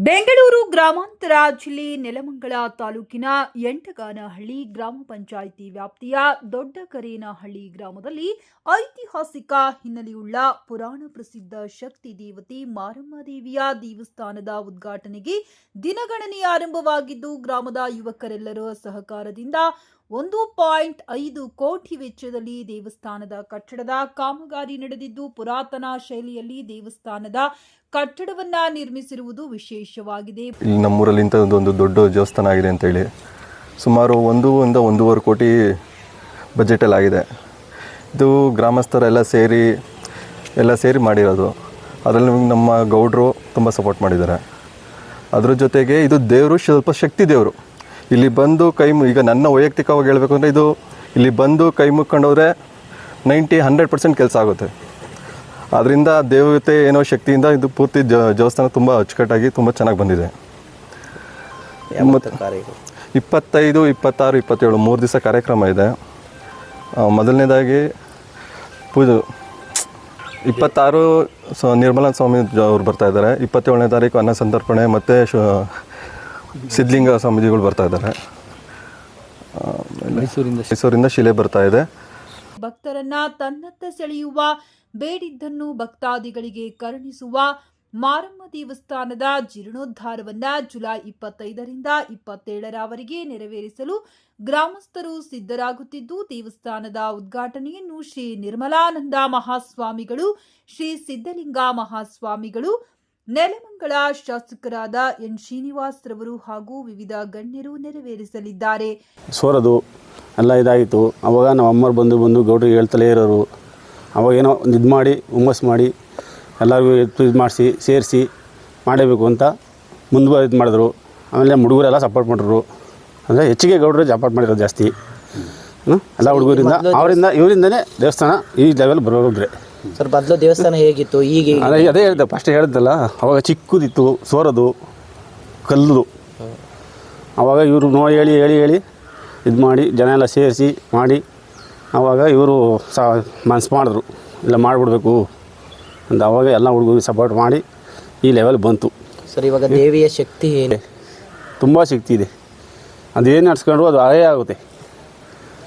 ಬೆಂಗಳೂರು ಗ್ರಾಮಾಂತರ ಜಿಲ್ಲೆ ನೆಲಮಂಗಲ ತಾಲೂಕಿನ ಎಂಟಗಾನಹಳ್ಳಿ ಗ್ರಾಮ ಪಂಚಾಯಿತಿ ವ್ಯಾಪ್ತಿಯ ದೊಡ್ಡಕರೇನಹಳ್ಳಿ ಗ್ರಾಮದಲ್ಲಿ ಐತಿಹಾಸಿಕ ಹಿನ್ನೆಲೆಯುಳ್ಳ ಪುರಾಣ ಪ್ರಸಿದ್ಧ ಶಕ್ತಿ ದೇವತೆ ಮಾರಮ್ಮ ದೇವಿಯ ದೇವಸ್ಥಾನದ ಉದ್ಘಾಟನೆಗೆ ದಿನಗಣನೆ ಆರಂಭವಾಗಿದ್ದು ಗ್ರಾಮದ ಯುವಕರೆಲ್ಲರ ಸಹಕಾರದಿಂದ ಒಂದು ಪಾಯಿಂಟ್ ಐದು ಕೋಟಿ ವೆಚ್ಚದಲ್ಲಿ ದೇವಸ್ಥಾನದ ಕಟ್ಟಡದ ಕಾಮಗಾರಿ ನಡೆದಿದ್ದು, ಪುರಾತನ ಶೈಲಿಯಲ್ಲಿ ದೇವಸ್ಥಾನದ ಕಟ್ಟಡವನ್ನ ನಿರ್ಮಿಸಿರುವುದು ವಿಶೇಷವಾಗಿದೆ. ಇಲ್ಲಿ ನಮ್ಮೂರಲ್ಲಿ ಒಂದು ದೊಡ್ಡ ದೇವಸ್ಥಾನ ಆಗಿದೆ ಅಂತೇಳಿ ಸುಮಾರು ಒಂದು ಇಂದ ಒಂದೂವರೆ ಕೋಟಿ ಬಜೆಟಲ್ಲಿ ಆಗಿದೆ ಇದು ಗ್ರಾಮಸ್ಥರೆಲ್ಲ ಸೇರಿ, ಎಲ್ಲ ಸೇರಿ ಮಾಡಿರೋದು. ಅದರಲ್ಲಿ ನಮ್ಮ ಗೌಡರು ತುಂಬ ಸಪೋರ್ಟ್ ಮಾಡಿದ್ದಾರೆ. ಅದರ ಜೊತೆಗೆ ಇದು ದೇವರು ಸ್ವಲ್ಪ ಶಕ್ತಿ ದೇವರು. ಇಲ್ಲಿ ಬಂದು ಕೈ ಈಗ ನನ್ನ ವೈಯಕ್ತಿಕವಾಗಿ ಹೇಳಬೇಕು ಅಂದರೆ ಇದು ಇಲ್ಲಿ ಬಂದು ಕೈ ಮುಕ್ಕೊಂಡವ್ರೆ ನೈಂಟಿ ಹಂಡ್ರೆಡ್ ಪರ್ಸೆಂಟ್ ಕೆಲಸ ಆಗುತ್ತೆ. ಅದರಿಂದ ದೇವತೆ ಏನೋ ಶಕ್ತಿಯಿಂದ ಇದು ಪೂರ್ತಿ ಜ- ದೇವಸ್ಥಾನ ತುಂಬ ಅಚ್ಚುಕಟ್ಟಾಗಿ ತುಂಬ ಚೆನ್ನಾಗಿ ಬಂದಿದೆ. ಮತ್ತು ಇಪ್ಪತ್ತೈದು ಇಪ್ಪತ್ತಾರು ಇಪ್ಪತ್ತೇಳು ಮೂರು ದಿವಸ ಕಾರ್ಯಕ್ರಮ ಇದೆ. ಮೊದಲನೇದಾಗಿ ಪೂಜೆ. ಇಪ್ಪತ್ತಾರು ಸೊ ನಿರ್ಮಲಾ ಸ್ವಾಮಿ ಅವರು ಬರ್ತಾ ಇದ್ದಾರೆ. ಇಪ್ಪತ್ತೇಳನೇ ತಾರೀಕು ಅನ್ನ ಸಂತರ್ಪಣೆ ಮತ್ತು ಶು ಸಿದ್ಧಲಿಂಗ ಸ್ವಾಮೀಜಿಗಳು ಬರ್ತಾ ಇದ್ದಾರೆ. ಮೈಸೂರಿಂದ ಮೈಸೂರಿಂದ ಶಿಲೆ ಬರ್ತಾ ಇದೆ. ಭಕ್ತರನ್ನ ತನ್ನತ್ತ ಸೆಳೆಯುವ ಬೇಡಿದ್ದನ್ನು ಭಕ್ತಾದಿಗಳಿಗೆ ಕರುಣಿಸುವ ಮಾರಮ್ಮ ದೇವಸ್ಥಾನದ ಜೀರ್ಣೋದ್ಧಾರವನ್ನ ಜುಲೈ ಇಪ್ಪತ್ತೈದರಿಂದ ಇಪ್ಪತ್ತೇಳರವರೆಗೆ ನೆರವೇರಿಸಲು ಗ್ರಾಮಸ್ಥರು ಸಿದ್ಧರಾಗುತ್ತಿದ್ದು ದೇವಸ್ಥಾನದ ಉದ್ಘಾಟನೆಯನ್ನು ಶ್ರೀ ನಿರ್ಮಲಾನಂದ ಮಹಾಸ್ವಾಮಿಗಳು ಶ್ರೀ ಸಿದ್ಧಲಿಂಗ ಮಹಾಸ್ವಾಮಿಗಳು ನೆಲಮಂಗಲ ಶಾಸಕರಾದ ಎನ್ ಶ್ರೀನಿವಾಸ್ ರವರು ಹಾಗೂ ವಿವಿಧ ಗಣ್ಯರು ನೆರವೇರಿಸಲಿದ್ದಾರೆ. ಸೋರದು ಎಲ್ಲ ಇದಾಯಿತು ಅವಾಗ ನಮ್ಮ ಅಮ್ಮರು ಬಂದು ಬಂದು ಗೌಡ್ರಿಗೆ ಹೇಳ್ತಲೇ ಇರೋರು. ಅವಾಗೇನೋ ಒಂದು ಇದು ಮಾಡಿ ಹುಮ್ಮಸ್ ಮಾಡಿ ಎಲ್ಲರಿಗೂ ಇದು ಮಾಡಿಸಿ ಸೇರಿಸಿ ಮಾಡಬೇಕು ಅಂತ ಮುಂದೆ ಇದು ಮಾಡಿದ್ರು. ಆಮೇಲೆ ಹುಡುಗರೆಲ್ಲ ಸಪೋರ್ಟ್ ಮಾಡಿದ್ರು. ಅಂದರೆ ಹೆಚ್ಚಿಗೆ ಗೌಡರು ಸಪೋರ್ಟ್ ಮಾಡಿರೋದು ಜಾಸ್ತಿ. ಹ್ಮ್? ಎಲ್ಲ ಹುಡುಗರಿಂದ ಅವರಿಂದ ಇವರಿಂದನೇ ದೇವಸ್ಥಾನ ಈ ಲೆವೆಲ್ ಬರೋದ್ರೆ. ಸರ್ ಮೊದಲು ದೇವಸ್ಥಾನ ಹೇಗಿತ್ತು? ಈಗ ಅದೇ ಅದೇ ಹೇಳಿದೆ ಫಸ್ಟ್ ಹೇಳಿದ್ದಲ್ಲ ಅವಾಗ ಚಿಕ್ಕದಿತ್ತು ಸೋರದು ಕಲ್ಲು ಅವಾಗ ಇವರು ನೋ ಹೇಳಿ ಹೇಳಿ ಹೇಳಿ ಇದು ಮಾಡಿ ಜನ ಎಲ್ಲ ಸೇರಿಸಿ ಮಾಡಿ ಅವಾಗ ಇವರು ಸ ಮನ್ಸು ಮಾಡಿದ್ರು ಇಲ್ಲ ಮಾಡಿಬಿಡ್ಬೇಕು ಅಂತ ಅವಾಗ ಎಲ್ಲ ಹುಡುಗರಿಗೆ ಸಪೋರ್ಟ್ ಮಾಡಿ ಈ ಲೆವೆಲ್ ಬಂತು. ಸರ್ ಇವಾಗ ದೇವಿಯ ಶಕ್ತಿ ಏನು? ತುಂಬ ಶಕ್ತಿ ಇದೆ. ಅದೇನು ನಡ್ಸ್ಕೊಂಡ್ರು ಅದು ಅದೇ ಆಗುತ್ತೆ.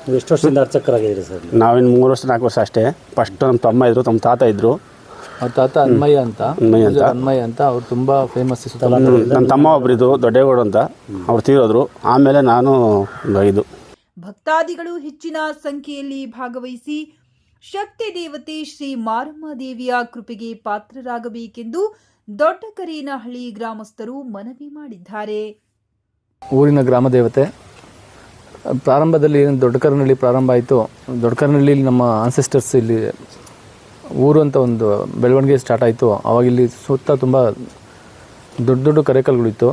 ಎಷ್ಟು ವರ್ಷದಿಂದ ಅರ್ಚಕರಾಗಿದ್ದೀರಿ ಸರ್? ನಾವಿನ್ನು ಮೂರು ವರ್ಷ ನಾಲ್ಕು ವರ್ಷ ಅಷ್ಟೇ. ಫಸ್ಟ್ ನಮ್ಮ ತಮ್ಮ ಇದ್ದರು ತಮ್ಮ ತಾತ ಇದ್ದರು ಅವ್ರ ತಾತ ಅನ್ಮಯ್ಯ ಅಂತ. ಅನ್ಮಯ್ಯ ಅಂತ. ಅನ್ಮಯ್ಯ ಅಂತ. ಅವ್ರು ತುಂಬ ಫೇಮಸ್ ನನ್ನ ತಮ್ಮ ಒಬ್ಬರಿದ್ದು ದೊಡ್ಡೇಗೌಡ ಅಂತ. ಅವ್ರು ತೀರೋದ್ರು. ಆಮೇಲೆ ನಾನು ಇದು ಭಕ್ತಾದಿಗಳು ಹೆಚ್ಚಿನ ಸಂಖ್ಯೆಯಲ್ಲಿ ಭಾಗವಹಿಸಿ ಶಕ್ತಿ ದೇವತೆ ಶ್ರೀ ಮಾರಮ್ಮ ದೇವಿಯ ಕೃಪೆಗೆ ಪಾತ್ರರಾಗಬೇಕೆಂದು ದೊಡ್ಡಕರೇನಹಳ್ಳಿ ಗ್ರಾಮಸ್ಥರು ಮನವಿ ಮಾಡಿದ್ದಾರೆ. ಊರಿನ ಗ್ರಾಮ ದೇವತೆ ಪ್ರಾರಂಭದಲ್ಲಿ ಏನು ಪ್ರಾರಂಭ ಆಯಿತು ದೊಡ್ಡಕರನಹಳ್ಳಿ ನಮ್ಮ ಆನ್ಸೆಸ್ಟರ್ಸ್ ಇಲ್ಲಿ ಊರು ಅಂತ ಒಂದು ಬೆಳವಣಿಗೆ ಸ್ಟಾರ್ಟ್ ಆಯಿತು. ಅವಾಗ ಇಲ್ಲಿ ಸುತ್ತ ತುಂಬ ದೊಡ್ಡ ದೊಡ್ಡ ಕರೆಕಲ್ಗಳಿತ್ತು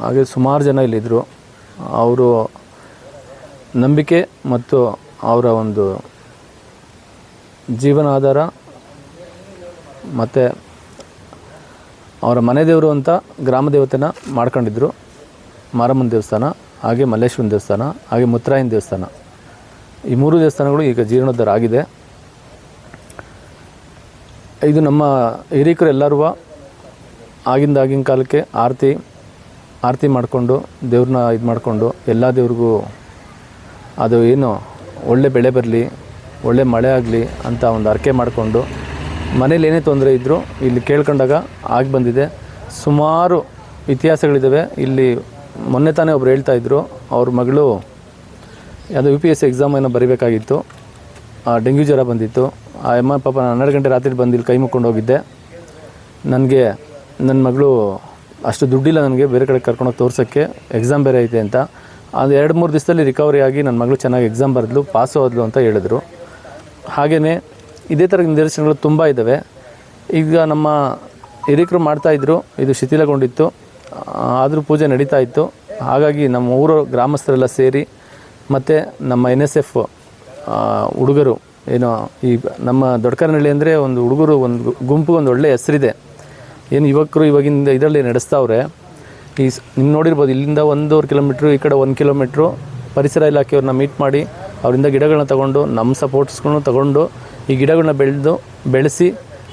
ಹಾಗೆ ಸುಮಾರು ಜನ ಇಲ್ಲಿದ್ದರು ಅವರು ನಂಬಿಕೆ ಮತ್ತು ಅವರ ಒಂದು ಜೀವನಾಧಾರ ಮತ್ತು ಅವರ ಮನೆ ದೇವರು ಅಂತ ಗ್ರಾಮ ದೇವತೆನ ಮಾಡ್ಕೊಂಡಿದ್ರು. ಮಾರಮ್ಮನ ದೇವಸ್ಥಾನ. ಹಾಗೆ ಮಲ್ಲೇಶ್ವರನ ದೇವಸ್ಥಾನ, ಹಾಗೆ ಮುತ್ತರಾಯನ ದೇವಸ್ಥಾನ. ಈ ಮೂರು ದೇವಸ್ಥಾನಗಳು ಈಗ ಜೀರ್ಣೋದ್ಧಾರ ಆಗಿದೆ ಇದು ನಮ್ಮ ಹಿರೀಕರು ಎಲ್ಲರೂ ಆಗಿಂದ ಆಗಿನ ಕಾಲಕ್ಕೆ ಆರತಿ ಆರತಿ ಮಾಡಿಕೊಂಡು, ದೇವ್ರನ್ನ ಇದು ಮಾಡಿಕೊಂಡು, ಎಲ್ಲ ದೇವ್ರಿಗೂ ಅದು ಏನು ಒಳ್ಳೆ ಬೆಳೆ ಬರಲಿ, ಒಳ್ಳೆ ಮಳೆ ಆಗಲಿ ಅಂತ ಒಂದು ಅರ್ಕೆ ಮಾಡಿಕೊಂಡು, ಮನೇಲಿ ಏನೇ ತೊಂದರೆ ಇದ್ದರೂ ಇಲ್ಲಿ ಕೇಳ್ಕೊಂಡಾಗ ಆಗಿ ಬಂದಿದೆ. ಸುಮಾರು ಇತಿಹಾಸಗಳಿದ್ದಾವೆ ಇಲ್ಲಿ ಮೊನ್ನೆ ತಾನೇ ಒಬ್ರು ಹೇಳ್ತಾ ಇದ್ರು, ಅವ್ರ ಮಗಳು ಯಾವುದೋ U P S C exam ಏನೋ ಬರೀಬೇಕಾಗಿತ್ತು. ಡೆಂಗ್ಯೂ ಜ್ವರ ಬಂದಿತ್ತು. ಆ ಎಮ್ಮ ಪಾಪ ನಾನು ಹನ್ನೆರಡು ಗಂಟೆ ರಾತ್ರಿ ಬಂದು ಇಲ್ಲಿ ಕೈ ಮುಕ್ಕೊಂಡು ಹೋಗಿದ್ದೆ. ನನಗೆ ನನ್ನ ಮಗಳು ಅಷ್ಟು ದುಡ್ಡಿಲ್ಲ ನನಗೆ ಬೇರೆ ಕಡೆ ಕರ್ಕೊಂಡೋಗಿ ತೋರ್ಸೋಕ್ಕೆ ಎಕ್ಸಾಮ್ ಬೇರೆ ಐತೆ ಅಂತ. ಅದು ಎರಡು ಮೂರು ದಿವಸದಲ್ಲಿ ರಿಕವರಿ ಆಗಿ ನನ್ನ ಮಗಳು ಚೆನ್ನಾಗಿ ಎಕ್ಸಾಮ್ ಬರೆದ್ಲು ಪಾಸು ಹೋದ್ಲು ಅಂತ ಹೇಳಿದ್ರು. ಹಾಗೆಯೇ ಇದೇ ಥರ ನಿದರ್ಶನಗಳು ತುಂಬ ಇದ್ದಾವೆ ಈಗ ನಮ್ಮ ಹಿರಿಕರು ಮಾಡ್ತಾಯಿದ್ರು ಇದು ಶಿಥಿಲಗೊಂಡಿತ್ತು. ಆದರೂ ಪೂಜೆ ನಡೀತಾ ಇತ್ತು. ಹಾಗಾಗಿ ನಮ್ಮ ಊರು ಗ್ರಾಮಸ್ಥರೆಲ್ಲ ಸೇರಿ ಮತ್ತು ನಮ್ಮ ಎನ್ ಎಸ್ ಎಫ್ ಹುಡುಗರು, ಏನು ಈ ನಮ್ಮ ದೊಡ್ಡಕರನಹಳ್ಳಿ ಅಂದರೆ ಒಂದು ಹುಡುಗರು, ಒಂದು ಗುಂಪು, ಒಂದು ಒಳ್ಳೆಯ ಹೆಸರಿದೆ. ಏನು ಯುವಕರು ಇವಾಗಿಂದ ಇದರಲ್ಲಿ ನಡೆಸ್ತಾವ್ರೆ. ಈ ನಿಮ್ಮ ನೋಡಿರ್ಬೋದು, ಇಲ್ಲಿಂದ ಒಂದೂವರೆ ಕಿಲೋಮೀಟ್ರು ಈ ಕಡೆ ಒಂದು ಕಿಲೋಮೀಟ್ರು ಪರಿಸರ ಇಲಾಖೆಯವ್ರನ್ನ ಮೀಟ್ ಮಾಡಿ ಅವರಿಂದ ಗಿಡಗಳನ್ನ ತಗೊಂಡು ನಮ್ಮ ಸಪೋರ್ಟ್ಸ್ಗಳನ್ನು ತಗೊಂಡು ಈ ಗಿಡಗಳನ್ನ ಬೆಳೆದು, ಬೆಳೆಸಿ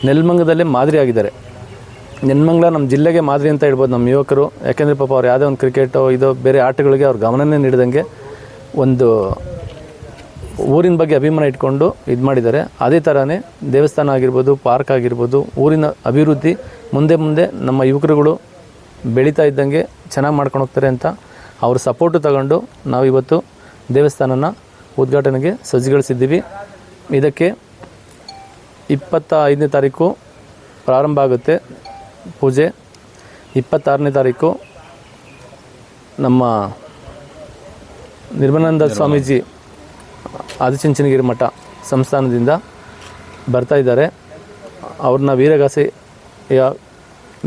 ನೆಲ್ಮಂಗದಲ್ಲೇ ಮಾದರಿ ಆಗಿದ್ದಾರೆ ನೆನ್ಮಂಗ್ಲ ನಮ್ಮ ಜಿಲ್ಲೆಗೆ ಮಾದರಿ ಅಂತ ಹೇಳ್ಬೋದು ನಮ್ಮ ಯುವಕರು. ಯಾಕೆಂದರೆ ಪಾಪ ಅವ್ರು ಯಾವುದೇ ಒಂದು ಕ್ರಿಕೆಟೋ ಇದೋ ಬೇರೆ ಆಟಗಳಿಗೆ ಅವ್ರ ಗಮನನೇ ನೀಡಿದಂಗೆ ಒಂದು ಊರಿನ ಬಗ್ಗೆ ಅಭಿಮಾನ ಇಟ್ಕೊಂಡು ಇದು ಮಾಡಿದ್ದಾರೆ. ಅದೇ ಥರನೇ ದೇವಸ್ಥಾನ ಆಗಿರ್ಬೋದು, ಪಾರ್ಕ್ ಆಗಿರ್ಬೋದು, ಊರಿನ ಅಭಿವೃದ್ಧಿ ಮುಂದೆ ಮುಂದೆ ನಮ್ಮ ಯುವಕರುಗಳು ಬೆಳೀತಾ ಇದ್ದಂಗೆ ಚೆನ್ನಾಗಿ ಮಾಡ್ಕೊಂಡು ಹೋಗ್ತಾರೆ ಅಂತ ಅವ್ರ ಸಪೋರ್ಟು ತಗೊಂಡು ನಾವು ಇವತ್ತು ದೇವಸ್ಥಾನನ ಉದ್ಘಾಟನೆಗೆ ಸಜ್ಜುಗೊಳಿಸಿದ್ದೀವಿ. ಇದಕ್ಕೆ ಇಪ್ಪತ್ತ ಐದನೇ ತಾರೀಕು ಪ್ರಾರಂಭ ಆಗುತ್ತೆ. ಪೂಜೆ. ಇಪ್ಪತ್ತಾರನೇ ತಾರೀಕು ನಮ್ಮ ನಿರ್ಮಲಾನಂದ ಸ್ವಾಮೀಜಿ ಆದಿಚುಂಚನಗಿರಿ ಮಠ ಸಂಸ್ಥಾನದಿಂದ ಬರ್ತಾ ಇದ್ದಾರೆ. ಅವ್ರನ್ನ ವೀರಗಾಸೆಯ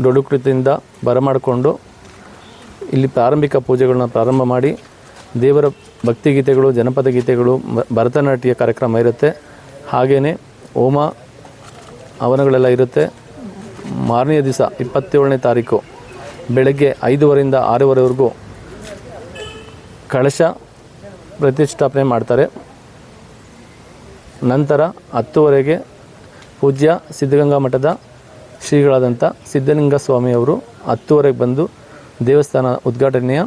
ಡೊಡುಕೃತಿಯಿಂದ ಬರಮಾಡಿಕೊಂಡು ಇಲ್ಲಿ ಪ್ರಾರಂಭಿಕ ಪೂಜೆಗಳನ್ನ ಪ್ರಾರಂಭ ಮಾಡಿ ದೇವರ ಭಕ್ತಿಗೀತೆಗಳು ಜನಪದ ಗೀತೆಗಳು ಭರತನಾಟ್ಯ ಕಾರ್ಯಕ್ರಮ ಇರುತ್ತೆ. ಹಾಗೆಯೇ ಹೋಮ ಹವನಗಳೆಲ್ಲ ಇರುತ್ತೆ. ಮಾರನೆಯ ದಿವಸ ಇಪ್ಪತ್ತೇಳನೇ ತಾರೀಕು ಬೆಳಗ್ಗೆ ಐದುವರೆಯಿಂದ ಆರೂವರೆವರೆಗೂ ಕಳಶ ಪ್ರತಿಷ್ಠಾಪನೆ ಮಾಡ್ತಾರೆ. ನಂತರ ಹತ್ತುವರೆಗೆ ಪೂಜ್ಯ ಸಿದ್ಧಗಂಗಾ ಮಠದ ಶ್ರೀಗಳಾದಂಥ ಸಿದ್ಧಲಿಂಗ ಸ್ವಾಮಿಯವರು ಹತ್ತುವರೆಗೆ ಬಂದು ದೇವಸ್ಥಾನ ಉದ್ಘಾಟನೆಯ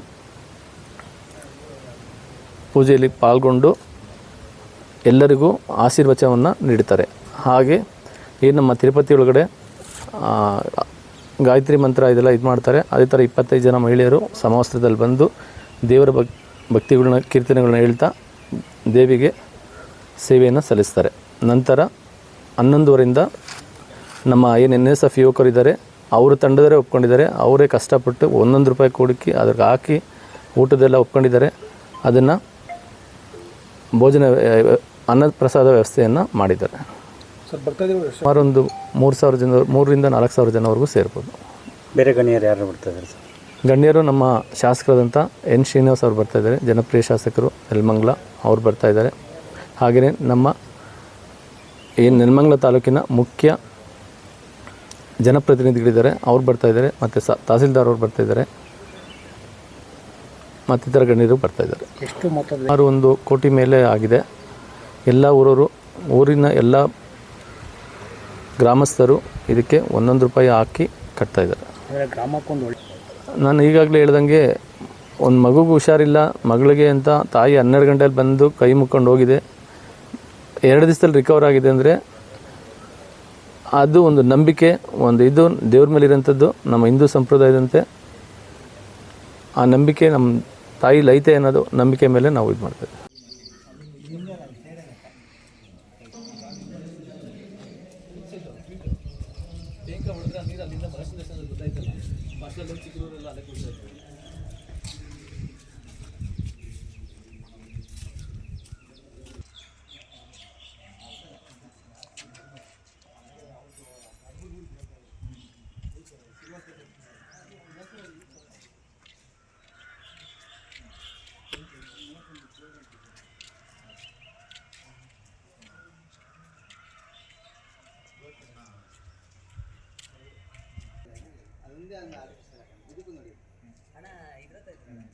ಪೂಜೆಯಲ್ಲಿ ಪಾಲ್ಗೊಂಡು ಎಲ್ಲರಿಗೂ ಆಶೀರ್ವಚನವನ್ನು ನೀಡುತ್ತಾರೆ. ಹಾಗೆ ಈ ನಮ್ಮ ತಿರುಪತಿ ಒಳಗಡೆ ಗಾಯತ್ರಿ ಮಂತ್ರ ಇದೆಲ್ಲ ಇದು ಮಾಡ್ತಾರೆ. ಅದೇ ಥರ ಇಪ್ಪತ್ತೈದು ಜನ ಮಹಿಳೆಯರು ಸಮವಸ್ತ್ರದಲ್ಲಿ ಬಂದು ದೇವರ ಭಕ್ ಭಕ್ತಿಗಳನ್ನ ಕೀರ್ತನೆಗಳನ್ನ ಹೇಳ್ತಾ ದೇವಿಗೆ ಸೇವೆಯನ್ನು ಸಲ್ಲಿಸ್ತಾರೆ. ನಂತರ ಹನ್ನೊಂದುವರಿಂದ ನಮ್ಮ ಏನು ಎನ್ ಎಸ್ ಎಫ್ ಯುವಕರಿದ್ದಾರೆ ಅವರು ತಂಡದವರೇ ಒಪ್ಕೊಂಡಿದ್ದಾರೆ. ಅವರೇ ಕಷ್ಟಪಟ್ಟು ಒಂದೊಂದು ರೂಪಾಯಿ ಕೂಡಿಕಿ ಅದಕ್ಕೆ ಹಾಕಿ ಊಟದೆಲ್ಲ ಒಪ್ಕೊಂಡಿದ್ದಾರೆ. ಅದನ್ನು ಭೋಜನ ಅನ್ನ ಪ್ರಸಾದ ವ್ಯವಸ್ಥೆಯನ್ನು ಮಾಡಿದ್ದಾರೆ. ಸುಮಾರು ಒಂದು ಮೂರು ಸಾವಿರ ಜನ ಮೂರರಿಂದ ನಾಲ್ಕು ಸಾವಿರ ಜನವರೆಗೂ ಸೇರ್ಬೋದು. ಬೇರೆ ಗಣ್ಯರು ಯಾರು ಬರ್ತಾ ಇದ್ದಾರೆ ಸರ್? ಗಣ್ಯರು ನಮ್ಮ ಶಾಸಕರಾದಂಥ ಎನ್ ಶ್ರೀನಿವಾಸ್ ಅವರು ಬರ್ತಾ ಇದ್ದಾರೆ ಜನಪ್ರಿಯ ಶಾಸಕರು ನೆಲಮಂಗ್ಲ ಅವ್ರು ಬರ್ತಾ ಇದ್ದಾರೆ. ಹಾಗೆಯೇ ನಮ್ಮ ಈ ನೆಲ್ಮಂಗ್ಲ ತಾಲೂಕಿನ ಮುಖ್ಯ ಜನಪ್ರತಿನಿಧಿಗಳಿದ್ದಾರೆ ಅವ್ರು ಬರ್ತಾ ಇದ್ದಾರೆ ಮತ್ತು ಸ ತಹಸೀಲ್ದಾರ್ ಅವ್ರು ಬರ್ತಾ ಇದ್ದಾರೆ ಮತ್ತಿತರ ಗಣ್ಯರು ಬರ್ತಾ ಇದ್ದಾರೆ. ಎಷ್ಟು ಸುಮಾರು ಒಂದು ಕೋಟಿ ಮೇಲೆ ಆಗಿದೆ. ಎಲ್ಲ ಊರವರು ಊರಿನ ಎಲ್ಲ ಗ್ರಾಮಸ್ಥರು ಇದಕ್ಕೆ ಒಂದೊಂದು ರೂಪಾಯಿ ಹಾಕಿ ಕಟ್ತಾ ಇದ್ದಾರೆ. ಗ್ರಾಮಕ್ಕೊಂದು ನಾನು ಈಗಾಗಲೇ ಹೇಳ್ದಂಗೆ ಒಂದು ಮಗುಗೆ ಹುಷಾರಿಲ್ಲ ಮಗಳಿಗೆ ಅಂತ ತಾಯಿ ಹನ್ನೆರಡು ಗಂಟೆಯಲ್ಲಿ ಬಂದು ಕೈ ಮುಕ್ಕೊಂಡು ಹೋಗಿದೆ. ಎರಡು ದಿವಸದಲ್ಲಿ ರಿಕವರ್ ಆಗಿದೆ ಅಂದರೆ ಅದು ಒಂದು ನಂಬಿಕೆ ಒಂದು ಇದು ದೇವ್ರ ಮೇಲೆ ಇರೋಂಥದ್ದು ನಮ್ಮ ಹಿಂದೂ ಸಂಪ್ರದಾಯದಂತೆ ಆ ನಂಬಿಕೆ ನಮ್ಮ ತಾಯಿ ಲೈತೆ ಅನ್ನೋದು ನಂಬಿಕೆ ಮೇಲೆ ನಾವು ಇದು ಮಾಡ್ತೇವೆ salem Tikru'la ಹಣ ಇದ್ರಲ್ಲಿ